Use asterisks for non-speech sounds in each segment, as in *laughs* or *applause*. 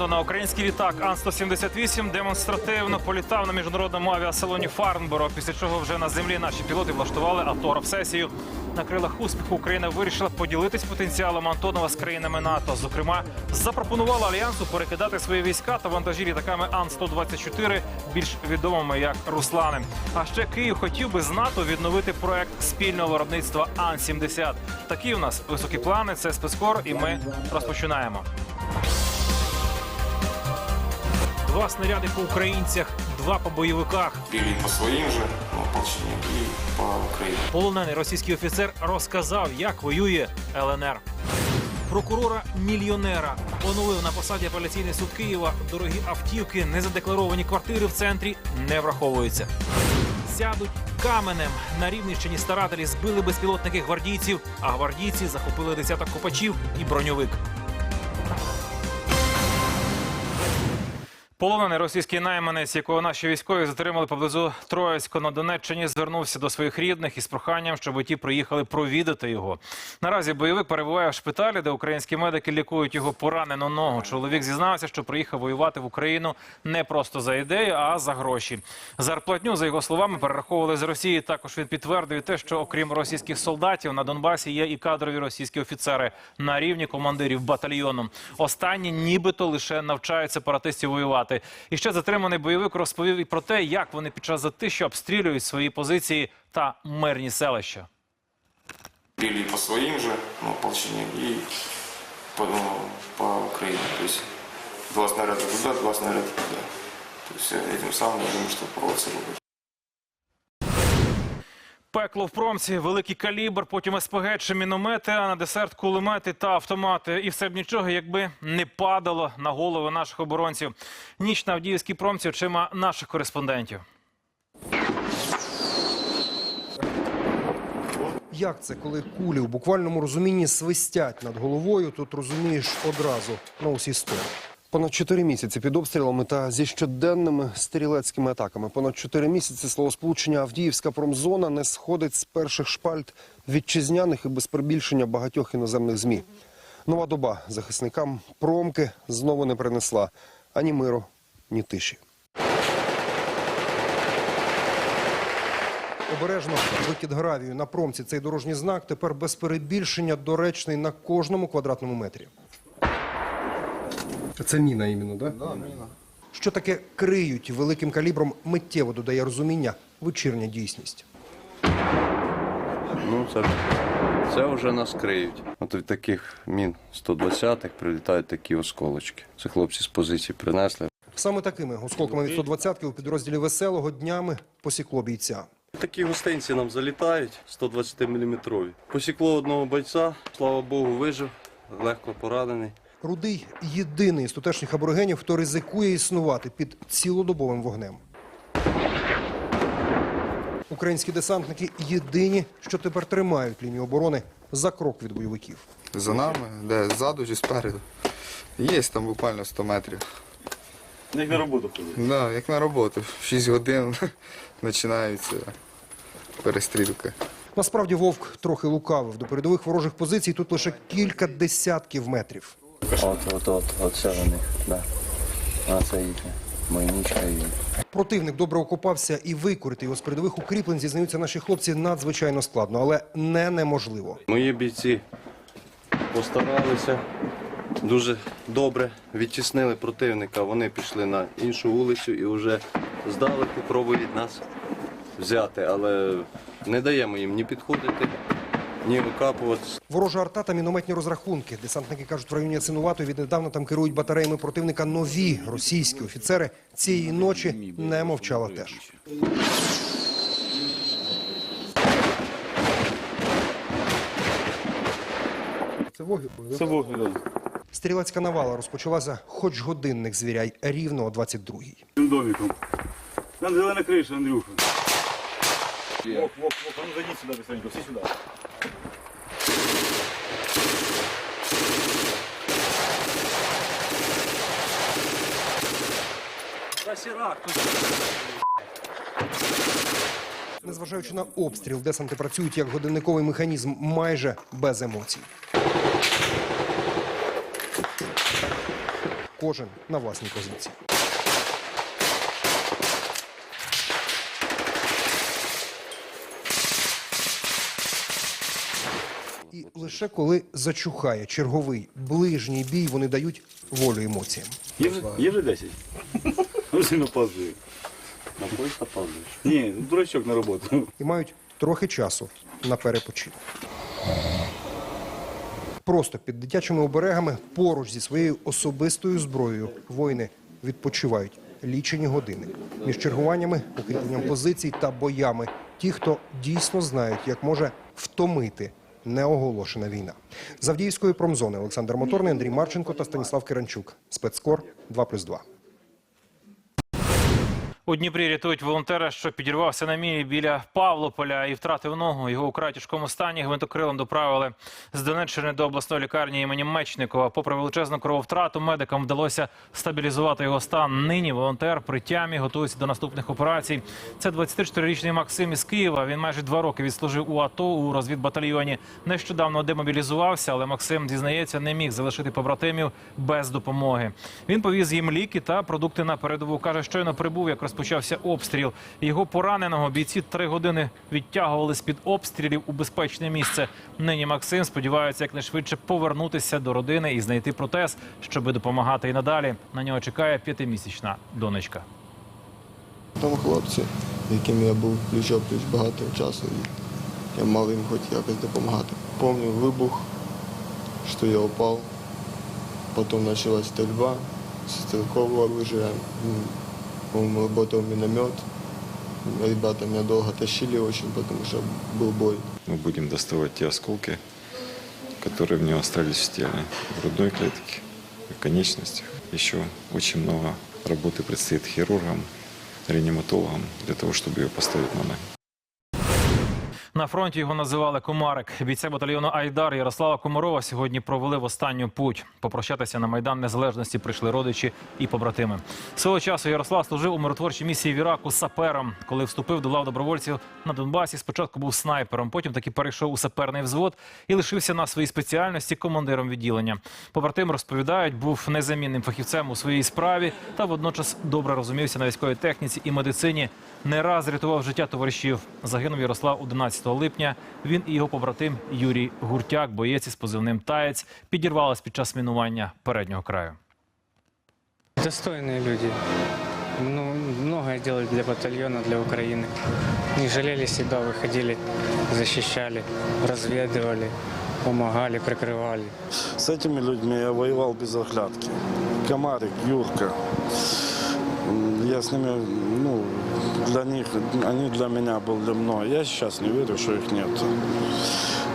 Лондона український літак Ан-178 демонстративно політав на міжнародному авіасалоні Фарнборо, після чого вже на землі наші пілоти влаштували авторобсесію. На крилах успіху Україна вирішила поділитись потенціалом Антонова з країнами НАТО. Зокрема, запропонувала альянсу перекидати свої війська та вантажі літаками Ан-124, більш відомими як Руслани. А ще Київ хотів би з НАТО відновити проект спільного виробництва Ан-70. Такі у нас високі плани. Це спецкор, і ми розпочинаємо. Два снаряди по українцях, два по бойовиках. Били по своим же ополчениям и по Украине. Полонений російський офіцер розказав, як воює ЛНР. Прокурора мільйонера оновив на посаді апеляційний суд Києва. Дорогі автівки, незадекларовані квартири в центрі не враховуються. Сядуть каменем на Рівненщині старателі збили безпілотники гвардійців, а гвардійці захопили десяток копачів і броньовик. Полонений російський найманець, якого наші військові затримали поблизу Троїцько на Донеччині, звернувся до своїх рідних із проханням, щоб ті приїхали провідати його. Наразі бойовик перебуває в шпиталі, де українські медики лікують його поранену ногу. Чоловік зізнався, що приїхав воювати в Україну не просто за ідею, а за гроші. Зарплатню, за його словами, перераховували з Росії. Також він підтвердив те, що окрім російських солдатів на Донбасі є і кадрові російські офіцери на рівні командирів батальйону. Останні нібито лише навчають сепаратистів воювати І ще затриманий бойовик розповів і про те, як вони під час затища обстрілюють свої позиції та мирні селища. Били по своим же ну, ополчениям и по, ну, по Украине. То есть два снаряда туда, два снаряда туда. То есть э, этим самым, я думаю, что провоцировали. Пекло в промці, великий калібр, потім СПГ чи міномети, а на десерт кулемети та автомати. І все б нічого, якби не падало на голови наших оборонців. Ніч на Авдіївській промці очима наших кореспондентів. Як це, коли кулі в буквальному розумінні свистять над головою, тут розумієш одразу на усі сторони. Понад чотири місяці під обстрілами та зі щоденними стрілецькими атаками. Понад чотири місяці словосполучення Авдіївська промзона не сходить з перших шпальт вітчизняних і без прибільшення багатьох іноземних змі. Нова доба захисникам промки знову не принесла ані миру, ні тиші. Обережно викид гравію на промці. Цей дорожній знак тепер без перебільшення доречний на кожному квадратному метрі. Це міна іменно, так? Да? міна. Що таке криють великим калібром миттєво додає розуміння вечірня дійсність. Ну, це, це вже нас криють. От від таких мін 120-х прилітають такі осколочки. Це хлопці з позиції принесли. Саме такими осколками від 120-ки у підрозділі веселого днями посікло бійця. Такі гостинці нам залітають 120 мм. Посікло одного бойця, слава Богу, вижив, легко поранений. Рудий єдиний з тутешніх аборигенів, хто ризикує існувати під цілодобовим вогнем. Українські десантники єдині, що тепер тримають лінію оборони за крок від бойовиків. За нами, де ззаду чи спереду. Є там буквально 100 метрів. Як на роботу ходить. Да, як на роботу. В 6 годин *laughs* починається перестрілка. Насправді вовк трохи лукавив. До передових ворожих позицій тут лише кілька десятків метрів. От, от, от, оце вони, да. А це їхня майнічка і Противник добре окопався і викорити його з передових укріплень, зізнаються наші хлопці, надзвичайно складно, але не неможливо. Мої бійці постаралися дуже добре, відтіснили противника. Вони пішли на іншу вулицю і вже здалеку пробують нас взяти, але не даємо їм ні підходити, ні викапуватися. Ворожа арта та мінометні розрахунки. Десантники кажуть, в районі Ясинуватої віднедавна там керують батареями противника нові російські офіцери. Цієї ночі не мовчала теж. Це вогні, да. Стрілецька навала розпочалася хоч годинник звіряй рівно о 22-й. Домиком. Там зелена криша, Андрюха. Вок, вок, вок, а ну зайдіть сюди быстренько, всі сюди. Незважаючи на обстріл, десанти працюють як годинниковий механізм майже без емоцій. кожен на власній позиції. І лише коли зачухає черговий ближній бій, вони дають волю емоціям. Є вже 10? Ну, сильно. На поїзд опаздуєш. Ні, дурачок на роботу. і мають трохи часу на перепочинок. Просто під дитячими оберегами поруч зі своєю особистою зброєю воїни відпочивають лічені години між чергуваннями, укріпленням позицій та боями. Ті, хто дійсно знають, як може втомити неоголошена війна. З Авдіївської промзони Олександр Моторний, Андрій Марченко та Станіслав Киранчук. Спецкор 2+,2. У Дніпрі рятують волонтера, що підірвався на міні біля Павлополя і втратив ногу. Його у край тяжкому стані гвинтокрилом доправили з Донеччини до обласної лікарні імені Мечникова. Попри величезну крововтрату, медикам вдалося стабілізувати його стан. Нині волонтер при тямі готується до наступних операцій. Це 24-річний Максим із Києва. Він майже два роки відслужив у АТО у розвідбатальйоні. Нещодавно демобілізувався, але Максим зізнається, не міг залишити побратимів без допомоги. Він повіз їм ліки та продукти на передову. каже, щойно прибув, як розпочався обстріл. Його пораненого бійці три години відтягували з під обстрілів у безпечне місце. Нині Максим сподівається якнайшвидше повернутися до родини і знайти протез, щоби допомагати і надалі. На нього чекає п'ятимісячна донечка. Там хлопці, яким я був пліч-опліч багато часу, і я мав їм хоч якось допомагати. Помню вибух, що я упав, потім почалась стрільба, стрілкового оружия, по-моему, работал миномет. Ребята меня долго тащили очень, потому что был бой. Мы будем доставать те осколки, которые в него остались в теле, в грудной клетке, в конечностях. Еще очень много работы предстоит хирургам, реаниматологам для того, чтобы ее поставить на ноги. На фронті його називали Комарик. Бійця батальйону Айдар Ярослава Комарова сьогодні провели в останню путь. Попрощатися на майдан незалежності прийшли родичі і побратими. Свого часу Ярослав служив у миротворчій місії в Іраку сапером. Коли вступив до лав добровольців на Донбасі, спочатку був снайпером, потім таки перейшов у саперний взвод і лишився на своїй спеціальності командиром відділення. Побратим розповідають, був незамінним фахівцем у своїй справі та водночас добре розумівся на військовій техніці і медицині. Не раз рятував життя товаришів. Загинув Ярослав 11 липня. Він і його побратим Юрій Гуртяк, боєць із позивним Таєць, підірвались під час мінування переднього краю. Достойные люди. Ну, многое делали для батальона, для Украины. Не жалели себя, выходили, защищали, разведывали, помогали, прикрывали. С этими людьми я воевал без оглядки. Комарик, Юрка. М, Я с ними, ну, для них, они для меня были мной. Я сейчас не верю, что их нет.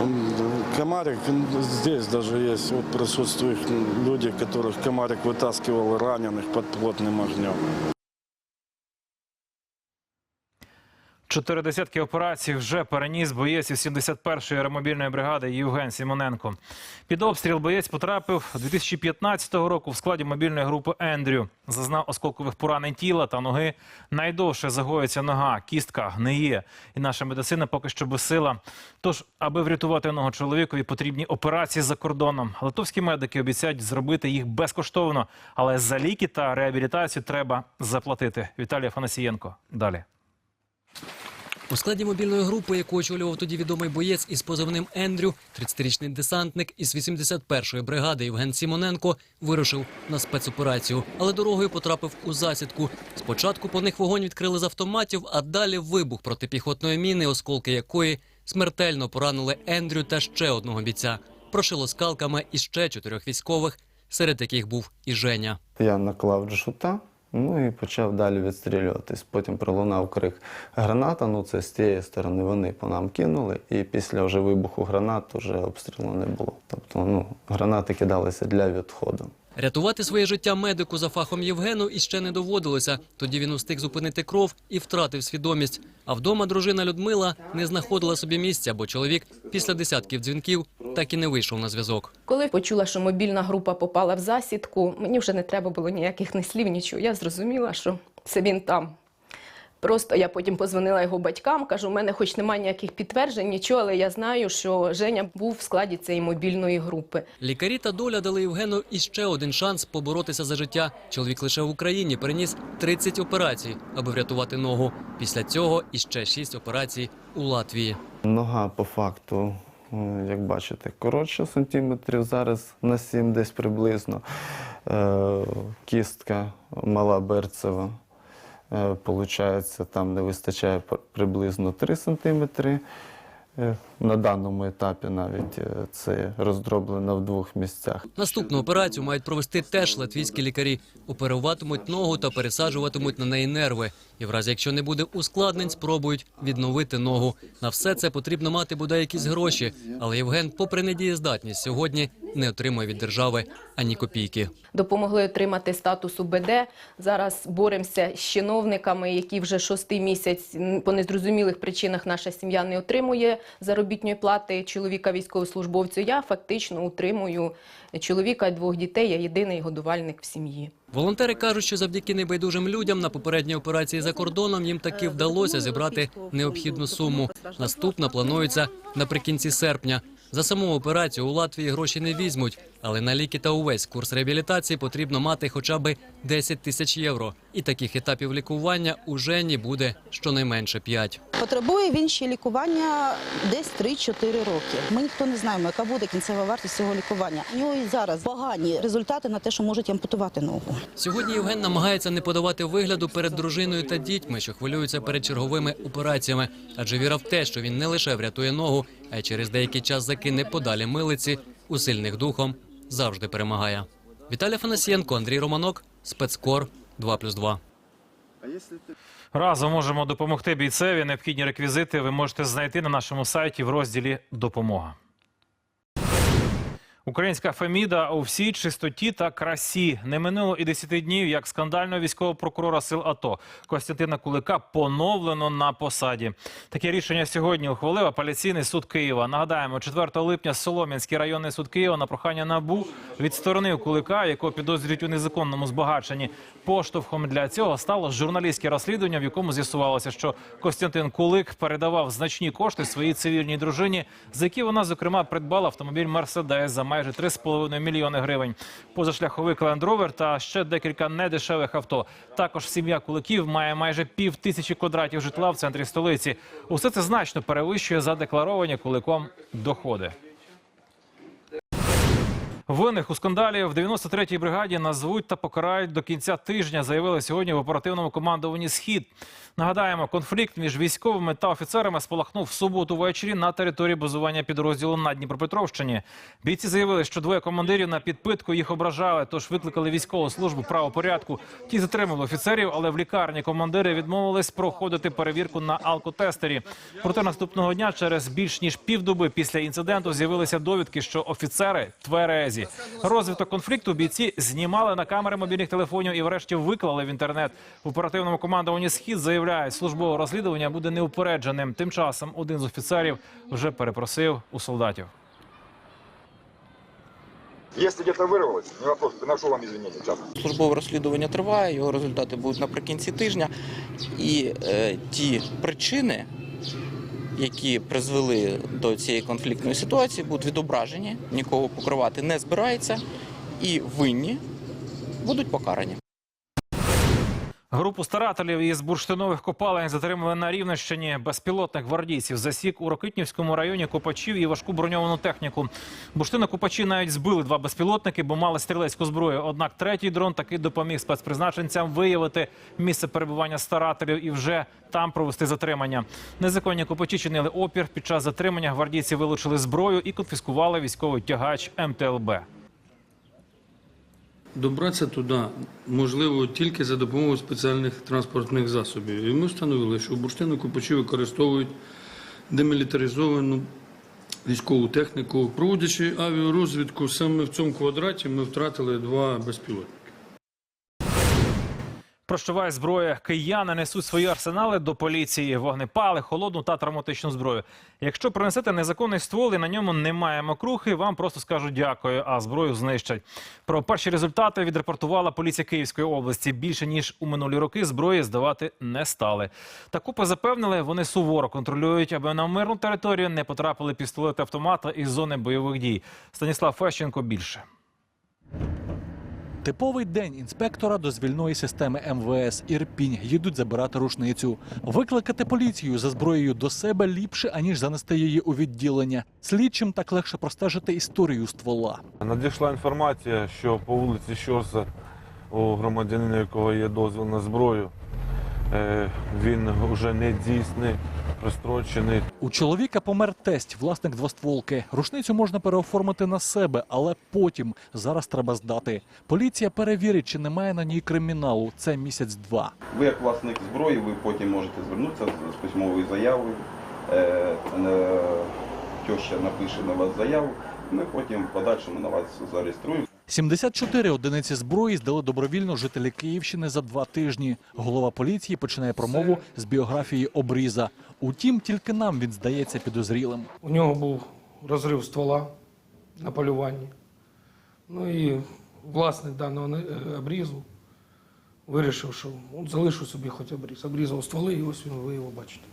М, Комарик, м, здесь даже есть, вот присутствуют люди, которых Комарик вытаскивал раненых под плотным огнем. Чотири десятки операцій вже переніс боєць із 71-ї аеромобільної бригади Євген Сімоненко. Під обстріл боєць потрапив 2015 року в складі мобільної групи Ендрю. Зазнав осколкових поранень тіла та ноги. Найдовше загоїться нога, кістка гниє. І наша медицина поки що безсила. Тож, аби врятувати ногу чоловікові, потрібні операції за кордоном. Литовські медики обіцяють зробити їх безкоштовно, але за ліки та реабілітацію треба заплатити. Віталій Афанасієнко. Далі. У складі мобільної групи, яку очолював тоді відомий боєць із позивним Ендрю, 30-річний десантник із 81-ї бригади Євген Сімоненко вирушив на спецоперацію, але дорогою потрапив у засідку. Спочатку по них вогонь відкрили з автоматів, а далі вибух протипіхотної міни, осколки якої смертельно поранили Ендрю та ще одного бійця. Прошило скалками і ще чотирьох військових, серед яких був і Женя. Я наклав джута, ну і почав далі відстрілюватись. Потім пролунав крик граната. Ну це з тієї сторони вони по нам кинули. І після вже вибуху гранат вже обстрілу не було. Тобто, ну гранати кидалися для відходу. Рятувати своє життя медику за фахом Євгену іще не доводилося. Тоді він устиг зупинити кров і втратив свідомість. А вдома дружина Людмила не знаходила собі місця, бо чоловік після десятків дзвінків так і не вийшов на зв'язок. Коли почула, що мобільна група попала в засідку, мені вже не треба було ніяких не слів, нічого. Я зрозуміла, що це він там. Просто я потім позвонила його батькам, кажу, у мене хоч немає ніяких підтверджень, нічого, але я знаю, що Женя був в складі цієї мобільної групи. Лікарі та доля дали Євгену іще один шанс поборотися за життя. Чоловік лише в Україні переніс 30 операцій, аби врятувати ногу. Після цього іще 6 операцій у Латвії. Нога по факту, е, як бачите, коротша сантиметрів зараз на 7 десь приблизно. Е, Кістка мала берцева. Е, Получається, там не вистачає пр- приблизно 3 сантиметри. Е, На даному етапі навіть е, це роздроблено в двох місцях. Наступну операцію мають провести теж латвійські лікарі. Оперуватимуть ногу та пересаджуватимуть на неї нерви. І в разі, якщо не буде ускладнень, спробують відновити ногу. На все це потрібно мати бодай якісь гроші. Але Євген, попри недієздатність, сьогодні не отримує від держави ані копійки. Допомогли отримати статус УБД. Зараз боремося з чиновниками, які вже шостий місяць по незрозумілих причинах наша сім'я не отримує заробітної плати чоловіка військовослужбовцю. Я фактично утримую чоловіка і двох дітей. Я єдиний годувальник в сім'ї. Волонтери кажуть, що завдяки небайдужим людям на попередній операції за кордоном їм таки вдалося зібрати необхідну суму. Наступна планується наприкінці серпня. За саму операцію у Латвії гроші не візьмуть, але на ліки та увесь курс реабілітації потрібно мати хоча б 10 тисяч євро. І таких етапів лікування у Жені буде щонайменше 5. Потребує він ще лікування десь 3-4 роки. Ми ніхто не знаємо, яка буде кінцева вартість цього лікування. У нього і зараз погані результати на те, що можуть ампутувати ногу. Сьогодні Євген намагається не подавати вигляду перед дружиною та дітьми, що хвилюються перед черговими операціями, адже віра в те, що він не лише врятує ногу, а через деякий час закине подалі милиці, у сильних духом завжди перемагає. Віталій Фанасієнко, Андрій Романок, спецкор 2+,2. Разом можемо допомогти бійцеві. Необхідні реквізити ви можете знайти на нашому сайті в розділі Допомога. Українська Феміда у всій чистоті та красі. Не минуло і 10 днів, як скандального військового прокурора сил АТО Костянтина Кулика поновлено на посаді. Таке рішення сьогодні ухвалив апеляційний суд Києва. Нагадаємо, 4 липня Солом'янський районний суд Києва на прохання НАБУ відсторонив Кулика, якого підозрюють у незаконному збагаченні. Поштовхом для цього стало журналістське розслідування, в якому з'ясувалося, що Костянтин Кулик передавав значні кошти своїй цивільній дружині, за які вона зокрема придбала автомобіль Мерседес за майже 3,5 мільйони гривень, Позашляховик Land Rover та ще декілька недешевих авто. Також сім'я Куликів має майже пів тисячі квадратів житла в центрі столиці. Усе це значно перевищує задекларовані Куликом доходи. Винних у скандалі в 93-й бригаді назвуть та покарають до кінця тижня, заявили сьогодні в оперативному командуванні Схід. Нагадаємо, конфлікт між військовими та офіцерами спалахнув в суботу ввечері на території базування підрозділу на Дніпропетровщині. Бійці заявили, що двоє командирів на підпитку їх ображали, тож викликали військову службу правопорядку. Ті затримали офіцерів, але в лікарні командири відмовились проходити перевірку на алкотестері. Проте наступного дня, через більш ніж півдоби після інциденту, з'явилися довідки, що офіцери тверезі. Розвиток конфлікту бійці знімали на камери мобільних телефонів і, врешті, виклали в інтернет. В оперативному командуванні схід заявляють, службове розслідування буде неупередженим. Тим часом один з офіцерів вже перепросив у солдатів. Если где-то вырвалось, не вопрос, приношу вам извинения. Сейчас. Службове розслідування триває, його результати будуть наприкінці тижня. І е, ті причини, які призвели до цієї конфліктної ситуації, будуть відображені, нікого покривати не збирається, і винні будуть покарані. Групу старателів із бурштинових копалень затримали на Рівненщині. Безпілотних гвардійців засік у Рокитнівському районі копачів і важку броньовану техніку. Бурштинокопачі навіть збили два безпілотники, бо мали стрілецьку зброю. Однак третій дрон таки допоміг спецпризначенцям виявити місце перебування старателів і вже там провести затримання. Незаконні копачі чинили опір. Під час затримання гвардійці вилучили зброю і конфіскували військовий тягач МТЛБ. Добратися туди можливо тільки за допомогою спеціальних транспортних засобів. І ми встановили, що бурштинокопачі використовують демілітаризовану військову техніку. Проводячи авіарозвідку саме в цьому квадраті, ми втратили два безпілотники. Прощавай зброя. Кияни несуть свої арсенали до поліції, вогнепали, холодну та травматичну зброю. Якщо принесете незаконний ствол і на ньому немає мокрухи, вам просто скажуть дякую, а зброю знищать. Про перші результати відрепортувала поліція Київської області. Більше ніж у минулі роки зброї здавати не стали. Та купи запевнили, вони суворо контролюють, аби на мирну територію не потрапили пістолети автомата із зони бойових дій. Станіслав Фещенко більше. Типовий день інспектора дозвільної системи МВС Ірпінь їдуть забирати рушницю. Викликати поліцію за зброєю до себе ліпше, аніж занести її у відділення. Слідчим так легше простежити історію ствола. Надійшла інформація, що по вулиці Щорса у громадянина, якого є дозвіл на зброю, він вже не дійсний, прострочений. У чоловіка помер тесть, власник двостволки. Рушницю можна переоформити на себе, але потім зараз треба здати. Поліція перевірить, чи немає на ній криміналу. Це місяць-два. Ви як власник зброї, ви потім можете звернутися з письмовою заявою. Е, е, Теща напише на вас заяву, ми потім в подальшому на вас зареєструємо. 74 одиниці зброї здали добровільно жителі Київщини за два тижні. Голова поліції починає промову з біографії обріза. Утім, тільки нам він здається підозрілим. У нього був розрив ствола на полюванні. Ну і власник даного е, обрізу вирішив, що от залишу собі хоч обріз. Обрізав стволи, і ось він ви його бачите.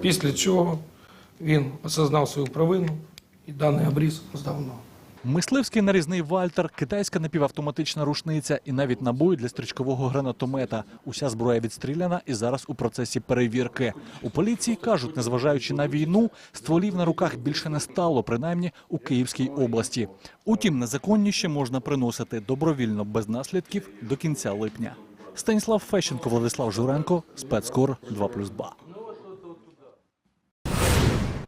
Після чого він осознав свою провину і даний обріз здав нам. Мисливський нарізний Вальтер, китайська напівавтоматична рушниця і навіть набої для стрічкового гранатомета. Уся зброя відстріляна і зараз у процесі перевірки. У поліції кажуть, незважаючи на війну, стволів на руках більше не стало, принаймні у Київській області. Утім, незаконніше можна приносити добровільно без наслідків до кінця липня. Станіслав Фещенко, Владислав Журенко, спецкор 2+,2.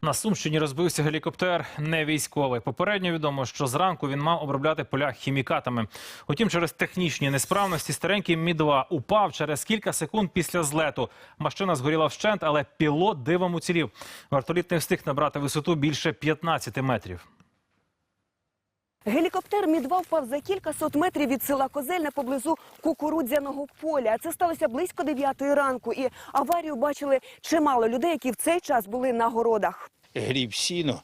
На Сумщині розбився гелікоптер не військовий. Попередньо відомо, що зранку він мав обробляти поля хімікатами. Утім, через технічні несправності старенький Мі-2 упав через кілька секунд після злету. Машина згоріла вщент, але пілот дивом уцілів. Вертоліт не встиг набрати висоту більше 15 метрів. Гелікоптер Мі-2 впав за кілька сот метрів від села Козельне поблизу кукурудзяного поля. Це сталося близько 9 ранку. І аварію бачили чимало людей, які в цей час були на городах. гріб сіно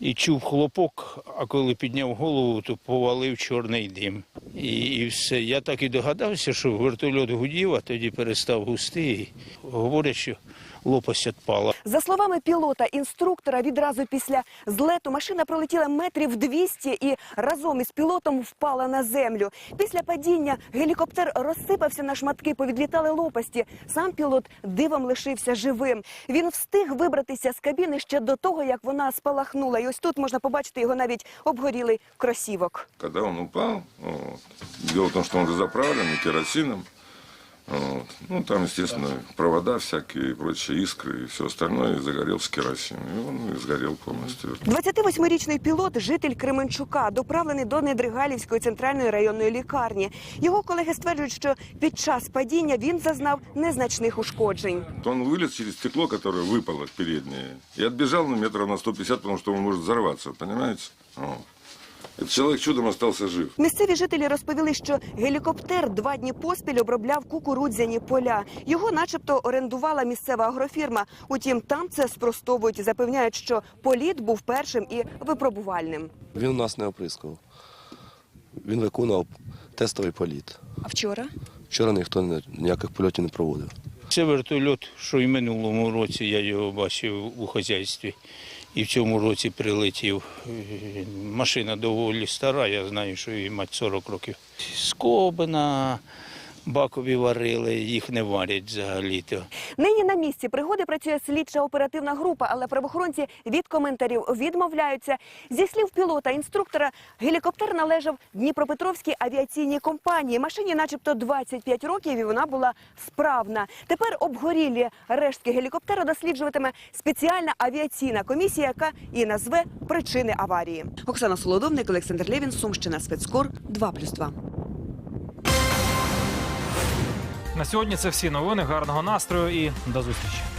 і чув хлопок, а коли підняв голову, то повалив чорний дим. І, і все. Я так і догадався, що вертольот гудів, а тоді перестав густи. Говорять, що лопасть відпала. За словами пілота, інструктора, відразу після злету машина пролетіла метрів 200 і разом із пілотом впала на землю. Після падіння гелікоптер розсипався на шматки, повідлітали лопасті. Сам пілот дивом лишився живим. Він встиг вибратися з кабіни ще до того, як вона спалахнула. І ось тут можна побачити його навіть обгорілий кросівок. Когда он упал, вот, дело в том, что он уже заправлен керосином. Вот. Ну, там, естественно, провода всякие, и прочие искры и все остальное, и загорелся керосин. И он и сгорел полностью. 28-річний пілот, житель Кременчука, доправлений до Недригалівської центральної районної лікарні. Його колеги стверджують, що під час падіння він зазнав незначних ушкоджень. Он вылез через стекло, которое выпало переднее, и отбежал на метров на 150, потому что он может взорваться, понимаете? Вот. Человек чудом остался жив. Місцеві жителі розповіли, що гелікоптер два дні поспіль обробляв кукурудзяні поля. Його, начебто, орендувала місцева агрофірма. Утім, там це спростовують і запевняють, що політ був першим і випробувальним. Він у нас не оприскував. Він виконував тестовий політ. А вчора? Вчора ніхто ніяких польотів не проводив. Це вертольот, що і минулому році я його бачив у хазяйстві. І в цьому році прилетів. Е, Машина доволі стара, я знаю, що їй мать 40 років. Скобина, бакові варили, їх не варять взагалі-то. Нині на місці пригоди працює слідча оперативна група, але правоохоронці від коментарів відмовляються. Зі слів пілота, інструктора, гелікоптер належав Дніпропетровській авіаційній компанії. Машині, начебто, 25 років, і вона була справна. Тепер обгорілі рештки гелікоптера досліджуватиме спеціальна авіаційна комісія, яка і назве причини аварії. Оксана Солодовник, Олександр Лєвін, Сумщина, спецкор 2+,2. На сьогодні це всі новини. Гарного настрою і до зустрічі.